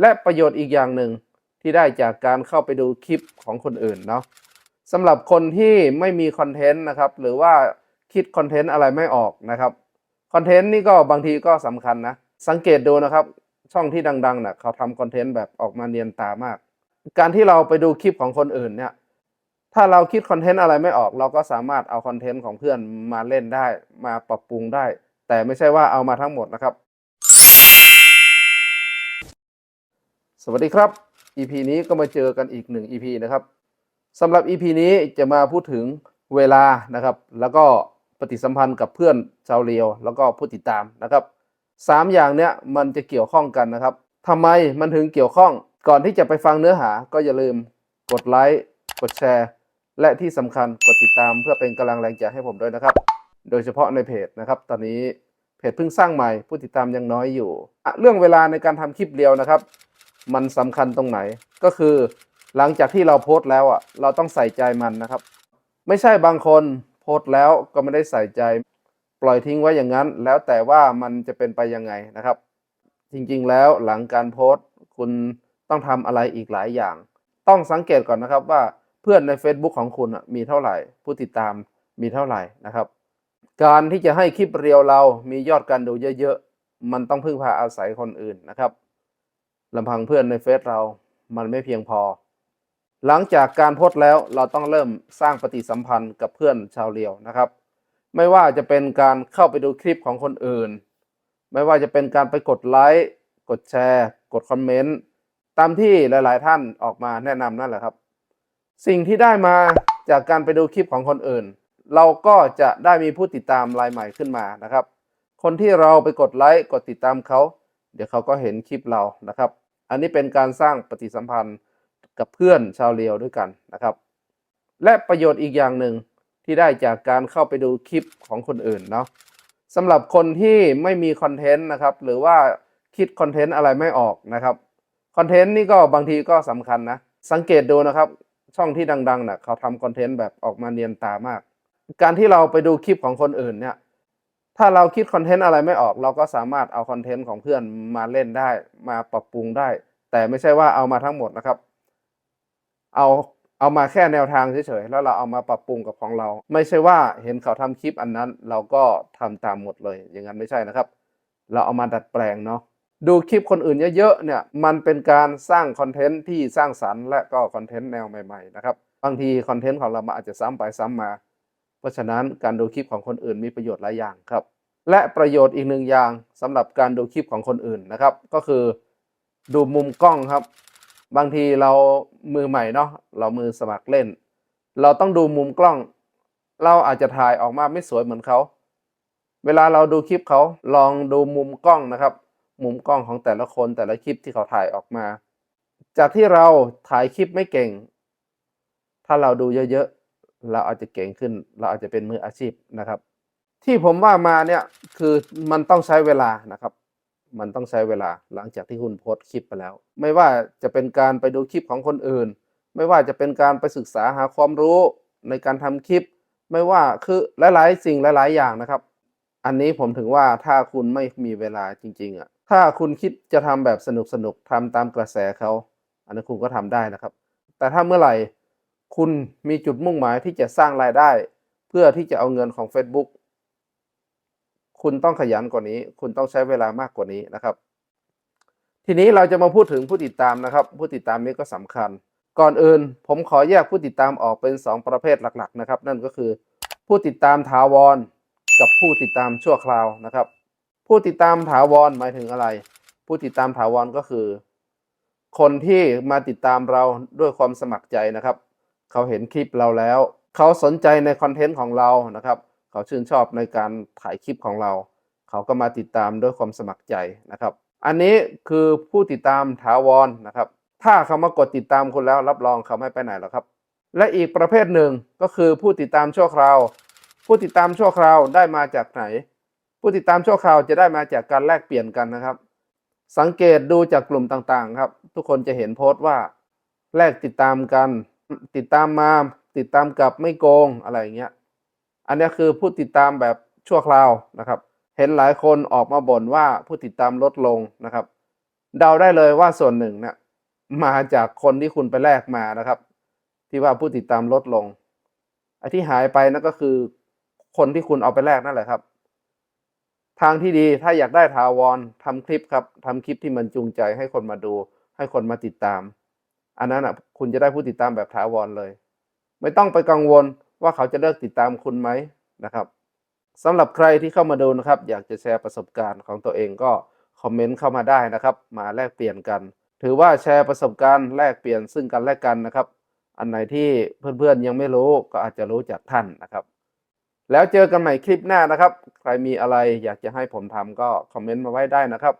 และประโยชน์อีกอย่างหนึ่งที่ได้จากการเข้าไปดูคลิปของคนอื่นเนาะสำหรับคนที่ไม่มีคอนเทนต์นะครับ หรือว่าคิดคอนเทนต์อะไรไม่ออกนะครับคอนเทนต์นี่ก็บางทีก็สำคัญนะ สังเกตดูนะครับ ช่องที่ดังๆนะเขาทำคอนเทนต์แบบออกมาเนียนตามาก การที่เราไปดูคลิปของคนอื่นเนี่ยถ้าเราคิดคอนเทนต์อะไรไม่ออก เราก็สามารถเอาคอนเทนต์ของเพื่อนมาเล่นได้มาปรับปรุงได้ แต่ไม่ใช่ว่าเอามาทั้งหมดนะครับ สวัสดีครับ EP นี้ก็มาเจอกันอีกหนึ่ง EP นะครับสำหรับ EP นี้จะมาพูดถึงเวลานะครับ แล้วก็ปฏิสัมพันธ์กับเพื่อนชาวเรียว แล้วก็ผู้ติดตามนะครับสามอย่างเนี้ยมันจะเกี่ยวข้องกันนะครับทำไมมันถึงเกี่ยวข้องก่อนที่จะไปฟังเนื้อหาก็อย่าลืมกดไลค์กดแชร์ และที่สำคัญกดติดตามเพื่อเป็นกำลังแรงใจให้ผมด้วยนะครับ โดยเฉพาะในเพจนะครับ ตอนนี้เพจเพิ่งสร้างใหม่ผู้ติดตามยังน้อยอยู่ เรื่องเวลาในการทำคลิปเรียวนะครับ มันสำคัญตรงไหน ก็คือหลังจากที่เราโพสต์แล้วอะเราต้องใส่ใจมันนะครับ ไม่ใช่บางคนโพสต์แล้วก็ไม่ได้ใส่ใจ ปล่อยทิ้งไว้อย่างนั้น แล้วแต่ว่ามันจะเป็นไปยังไงนะครับ จริงๆแล้วหลังการโพสต์คุณต้องทำอะไรอีกหลายอย่าง ต้องสังเกตก่อนนะครับว่าเพื่อนใน Facebook ของคุณอะมีเท่าไหร่ ผู้ติดตามมีเท่าไหร่นะครับ การที่จะให้คลิปเรียวเรามียอดการดูเยอะๆ มันต้องพึ่งพาอาศัยคนอื่นนะครับ ลำพังเพื่อนในเฟซเรามันไม่เพียงพอ หลังจากการโพสต์แล้วเราต้องเริ่มสร้างปฏิสัมพันธ์กับเพื่อนชาวเรียวนะครับ ไม่ว่าจะเป็นการเข้าไปดูคลิปของคนอื่น ไม่ว่าจะเป็นการไปกดไลค์กดแชร์ กดคอมเมนต์ตามที่หลาย ๆ ท่านออกมาแนะนำนั่นแหละครับ สิ่งที่ได้มาจากการไปดูคลิปของคนอื่น เราก็จะได้มีผู้ติดตามรายใหม่ขึ้นมานะครับ คนที่เราไปกดไลค์กดติดตามเขาเดี๋ยวเขาก็เห็นคลิปเรานะครับ อันนี้เป็นการสร้างปฏิสัมพันธ์กับเพื่อนชาวเลียวด้วยกันนะครับ และประโยชน์อีกอย่างหนึ่งที่ได้จากการเข้าไปดูคลิปของคนอื่นเนาะสำหรับคนที่ไม่มีคอนเทนต์นะครับหรือว่าคิดคอนเทนต์อะไรไม่ออกนะครับคอนเทนต์นี่ก็บางทีก็สำคัญนะ สังเกตดูนะครับ ช่องที่ดังๆนะ่ะเขาทำคอนเทนต์แบบออกมาเนียนตามาก การที่เราไปดูคลิปของคนอื่นเนี่ย ถ้าเราคิดคอนเทนต์อะไรไม่ออกเราก็สามารถเอาคอนเทนต์ของเพื่อนมาเล่นได้มาปรับปรุงได้ แต่ไม่ใช่ว่าเอามาทั้งหมดนะครับ เอาเอามาแค่แนวทางเฉยๆแล้วเราเอามาปรับปรุงกับของเรา ไม่ใช่ว่าเห็นเขาทำคลิปอันนั้น เราก็ทำตามหมดเลย อย่างนั้นไม่ใช่นะครับ เราเอามาดัดแปลงเนาะดูคลิปคนอื่นเยอะๆเนี่ยมันเป็นการสร้างคอนเทนต์ที่สร้างสรรค์และก็คอนเทนต์แนวใหม่ๆนะครับบางทีคอนเทนต์ของเรามันอาจจะซ้ำไปซ้ำมา ราะฉะนั้นการดูคลิปของคนอื่นมีประโยชน์หลายอย่างครับ และประโยชน์อีกหนึ่งอย่างสำหรับการดูคลิปของคนอื่นนะครับ ก็คือดูมุมกล้องครับ บางทีเรามือใหม่เนาะเรามือสมัครเล่น เราต้องดูมุมกล้อง เราอาจจะถ่ายออกมาไม่สวยเหมือนเขา เวลาเราดูคลิปเขาลองดูมุมกล้องนะครับ มุมกล้องของแต่ละคนแต่ละคลิปที่เขาถ่ายออกมา จากที่เราถ่ายคลิปไม่เก่ง ถ้าเราดูเยอะๆ เราอาจจะเก่งขึ้น เราอาจจะเป็นมืออาชีพนะครับ ที่ผมว่ามาเนี่ยคือมันต้องใช้เวลานะครับ มันต้องใช้เวลาหลังจากที่คุณโพสต์คลิปไปแล้ว ไม่ว่าจะเป็นการไปดูคลิปของคนอื่น ไม่ว่าจะเป็นการไปศึกษาหาความรู้ในการทำคลิป ไม่ว่าคือหลาย ๆ สิ่งหลาย ๆ อย่างนะครับ อันนี้ผมถึงว่าถ้าคุณไม่มีเวลาจริง ๆอะถ้าคุณคิดจะทำแบบสนุกสนุกๆทำตามกระแสเขา อันนั้นคุณก็ทำได้นะครับ แต่ถ้าเมื่อไหร่ คุณมีจุดมุ่งหมายที่จะสร้างรายได้ เพื่อที่จะเอาเงินของ Facebook คุณต้องขยันกว่านี้ คุณต้องใช้เวลามากกว่านี้นะครับ ทีนี้เราจะมาพูดถึงผู้ติดตามนะครับ ผู้ติดตามนี้ก็สำคัญ ก่อนอื่น ผมขอแยกผู้ติดตามออกเป็น 2 ประเภทหลักๆนะครับ นั่นก็คือ ผู้ติดตามถาวร กับผู้ติดตามชั่วคราวนะครับ ผู้ติดตามถาวรหมายถึงอะไร ผู้ติดตามถาวรก็คือ คนที่มาติดตามเราด้วยความสมัครใจนะครับ เขาเห็นคลิปเราแล้ว เขาสนใจในคอนเทนต์ของเรานะครับ เขาชื่นชอบในการถ่ายคลิปของเรา เขาก็มาติดตามด้วยความสมัครใจนะครับ อันนี้คือผู้ติดตามถาวรนะครับ ถ้าเขามากดติดตามคุณแล้วรับรองเขาไม่ไปไหนหรอกครับ และอีกประเภทหนึ่งก็คือผู้ติดตามชั่วคราว ผู้ติดตามชั่วคราวได้มาจากไหน ผู้ติดตามชั่วคราวจะได้มาจากการแลกเปลี่ยนกันนะครับสังเกตดูจากกลุ่มต่างๆ ครับ ทุกคนจะเห็นโพสต์ว่า แลกติดตามกัน ติดตามมาติดตามกลับไม่โกงอะไรอย่างเงี้ย อันนี้คือผู้ติดตามแบบชั่วคราวนะครับ เห็นหลายคนออกมาบ่นว่าผู้ติดตามลดลงนะครับ เดาได้เลยว่าส่วนหนึ่งเนี่ยมาจากคนที่คุณไปแลกมานะครับ ที่ว่าผู้ติดตามลดลงไอ้ที่หายไปนั่นก็คือ คนที่คุณเอาไปแลกนั่นแหละครับ ทางที่ดีถ้าอยากได้ถาวรทำคลิปครับทำคลิปที่มันจูงใจให้คนมาดู ให้คนมาติดตาม อันนั้นอะคุณจะได้ผู้ติดตามแบบถาวรเลย ไม่ต้องไปกังวลว่าเขาจะเลิกติดตามคุณไหมนะครับสำหรับใครที่เข้ามาดูนะครับ อยากจะแชร์ประสบการณ์ของตัวเองก็คอมเมนต์เข้ามาได้นะครับ มาแลกเปลี่ยนกัน ถือว่าแชร์ประสบการณ์แลกเปลี่ยนซึ่งกันและกันนะครับ อันไหนที่เพื่อนๆยังไม่รู้ก็อาจจะรู้จากท่านนะครับ แล้วเจอกันใหม่คลิปหน้านะครับ ใครมีอะไรอยากจะให้ผมทำก็คอมเมนต์มาไว้ได้นะครับ